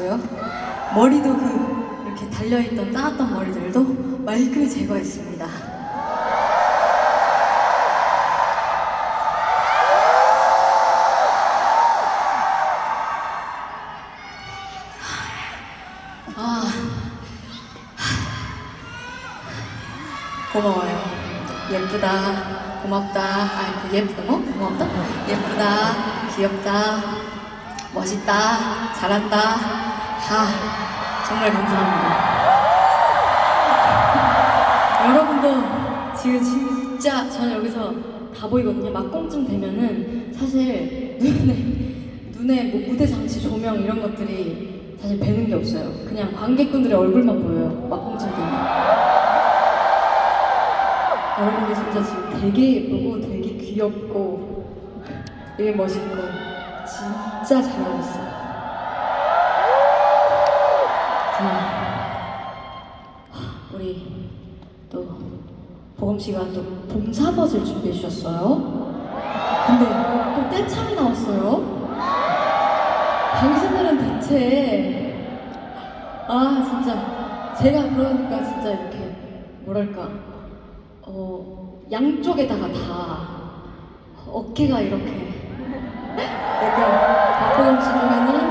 마시고요. 머리도 그 이렇게 달려있던 따았던 머리들도 말끔히 제거했습니다. 아, 고마워요. 예쁘다, 고맙다, 아, 그 예쁘다, 뭐? 고맙다? 예쁘다, 귀엽다, 멋있다, 잘한다, 다 정말 감사합니다. 여러분도 지금 진짜 저는 여기서 다 보이거든요. 막공쯤 되면은 사실 눈에 눈에 뭐 무대 장치 조명 이런 것들이 사실 뵈는 게 없어요. 그냥 관객분들의 얼굴만 보여요. 막공쯤 되면. 여러분들 진짜 지금 되게 예쁘고 되게 귀엽고 되게 멋있고 진짜 잘하고 있어요. 우리 또 보검 씨가 또 봄사벗을 준비해 주셨어요. 근데 또 떼창이 나왔어요. 당신들은 대체 아 진짜 제가 그러니까 진짜 이렇게 뭐랄까 어 양쪽에다가 다 어깨가 이렇게 약간 박보검 씨 중에는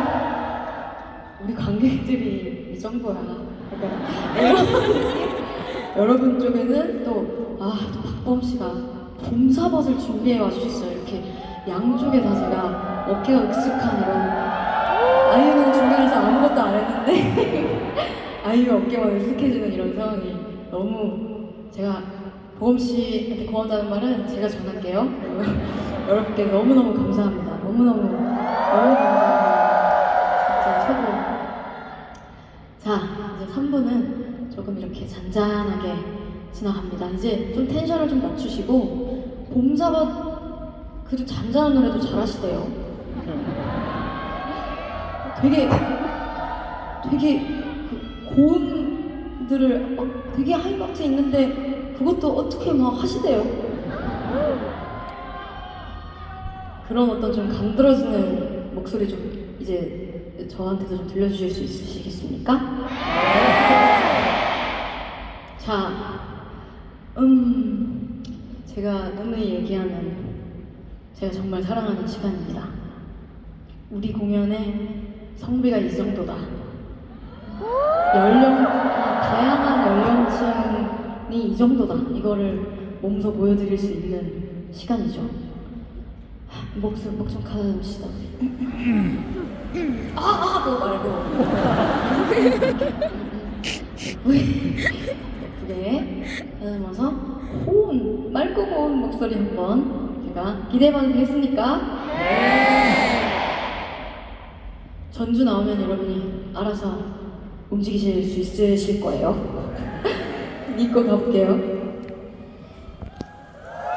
우리 관객들이 이 정도야. 약간 여러분, 쪽에는 또, 아, 또 박범 씨가 봄사벗을 준비해 와주셨어요. 이렇게 양쪽에 다 제가 어깨가 익숙한 이런. 아이유는 중간에서 아무것도 안 했는데, 아이유 어깨만 익숙해지는 이런 상황이 너무 제가 보검 씨한테 고맙다는 말은 제가 전할게요. 여러분께 너무너무 감사합니다. 너무너무, 너무 감사합니다. 진짜 최고. 자, 이제 3부는 조금 이렇게 잔잔하게 지나갑니다. 이제 좀 텐션을 좀 낮추시고, 봄사bat 그래도 잔잔한 노래도 잘하시대요. 되게, 되게 그 고음들을 어, 되게 하이노트 있는데 그것도 어떻게 막 하시대요. 그런 어떤 좀 간드러지는 목소리 좀 이제 저한테도 좀 들려주실 수 있으시겠습니까? 자, 음, 제가 오늘 얘기하는 제가 정말 사랑하는 시간입니다. 우리 공연의 성비가 이 정도다. 연령, 아, 다양한 연령층이 이 정도다. 이거를 몸소 보여드릴 수 있는 시간이죠. 목좀 목좀 가다듬시다. 아, 아, 그거 말고. 예쁘게 다듬어서 고운, 맑고 고운 목소리 한번 제가 기대해봐도 되겠습니까? 네. 전주 나오면 여러분이 알아서 움직이실 수 있으실 거예요. 믿고 가볼게요.